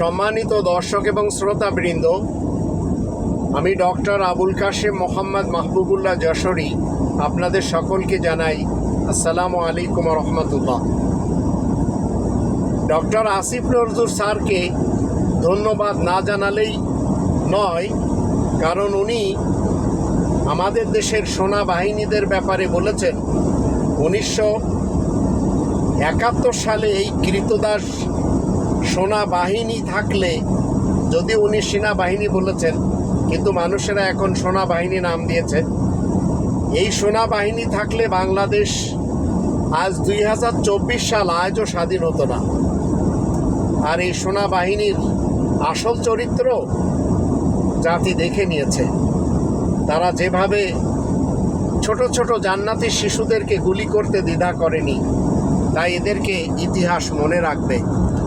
সম্মানিত দর্শক এবং শ্রোতাবৃন্দ, আমি ডক্টর আবুল কাশেম মোহাম্মদ মাহবুবুল্লাহ যশোরী আপনাদের সকলকে জানাই আসসালামু আলাইকুম রহমতুল্লাহ। ডক্টর আসিফ নজরুল স্যারকে ধন্যবাদ না জানালেই নয়, কারণ উনি আমাদের দেশের সেনা বাহিনীদের ব্যাপারে বলেছেন, উনিশশো একাত্তর সালে এই কৃতদাস সেনা বাহিনী থাকলে, যদি উনি সেনাবাহিনী বলেছেন, কিন্তু মানুষেরা এখন সেনা বাহিনী নাম দিয়েছে। এই সেনাবাহিনী থাকলে বাংলাদেশ আজ দুই হাজার চব্বিশ সাল আজও স্বাধীন হতো না। আর এই সেনাবাহিনীর আসল চরিত্র জাতি দেখে নিয়েছে। তারা যেভাবে ছোট ছোট জান্নাতি শিশুদেরকে গুলি করতে দ্বিধা করেনি, তাই এদেরকে ইতিহাস মনে রাখবে।